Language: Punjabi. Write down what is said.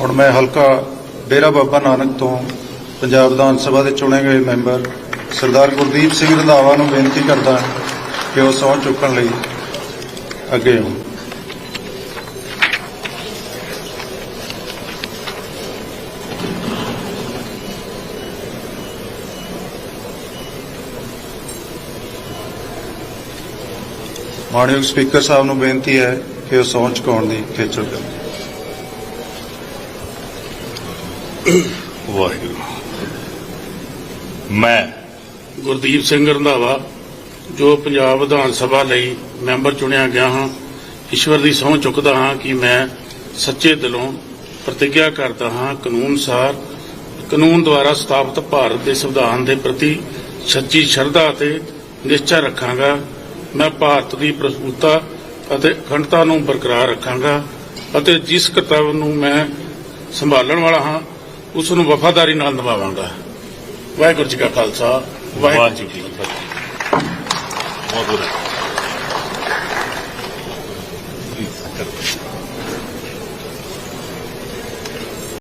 ਹੁਣ ਮੈਂ ਹਲਕਾ ਡੇਰਾ ਬਾਬਾ ਨਾਨਕ ਤੋਂ ਪੰਜਾਬ ਵਿਧਾਨ ਸਭਾ ਦੇ ਚੁਣੇ ਗਏ ਮੈਂਬਰ ਸਰਦਾਰ ਗੁਰਦੀਪ ਸਿੰਘ ਰੰਧਾਵਾ ਨੂੰ ਬੇਨਤੀ ਕਰਦਾ ਕਿ ਉਹ ਸਹੁੰ ਚੁੱਕਣ ਲਈ ਅੱਗੇ ਆਉਣ ਮਾਨਯੋਗ ਸਪੀਕਰ ਸਾਹਿਬ ਨੂੰ ਬੇਨਤੀ ਹੈ ਕਿ ਉਹ ਸਹੁੰ ਚੁਕਾਉਣ ਦੀ ਖੇਚਲ ਕਰਨ ਵਾਹਿਗੁਰੂ। ਮੈਂ ਗੁਰਦੀਪ ਸਿੰਘ ਰੰਧਾਵਾ, ਜੋ ਪੰਜਾਬ ਵਿਧਾਨ ਸਭਾ ਲਈ ਮੈਂਬਰ ਚੁਣਿਆ ਗਿਆ ਹਾਂ, ਈਸ਼ਵਰ ਦੀ ਸਹੁੰ ਚੁੱਕਦਾ ਹਾਂ ਕਿ ਮੈਂ ਸੱਚੇ ਦਿਲੋਂ ਪ੍ਰਤੀਗਿਆ ਕਰਦਾ ਹਾਂ ਕਾਨੂੰਨ ਸਾਰ, ਕਾਨੂੰਨ ਦੁਆਰਾ ਸਥਾਪਿਤ ਭਾਰਤ ਦੇ ਸੰਵਿਧਾਨ ਦੇ ਪ੍ਰਤੀ ਸੱਚੀ ਸ਼ਰਧਾ ਅਤੇ ਨਿਸ਼ਚਾ ਰੱਖਾਂਗਾ। ਮੈਂ ਭਾਰਤ ਦੀ ਪ੍ਰਭੂਤਾ ਅਤੇ ਅਖੰਡਤਾ ਨੂੰ ਬਰਕਰਾਰ ਰੱਖਾਂਗਾ ਅਤੇ ਜਿਸ ਕਰਤੱਵ ਨੂੰ ਮੈਂ ਸੰਭਾਲਣ ਵਾਲਾ ਹਾਂ ਉਸ ਨੂੰ ਵਫਾਦਾਰੀ ਨਾਲ ਨਿਭਾਵਾਂਗਾ। ਵਾਹਿਗੁਰੂ ਜੀ ਕਾ ਖਾਲਸਾ, ਵਾਹਿਗੁਰੂ ਜੀ ਕੀ ਫਤਿਹ। ਬਹੁਤ ਬਹੁਤ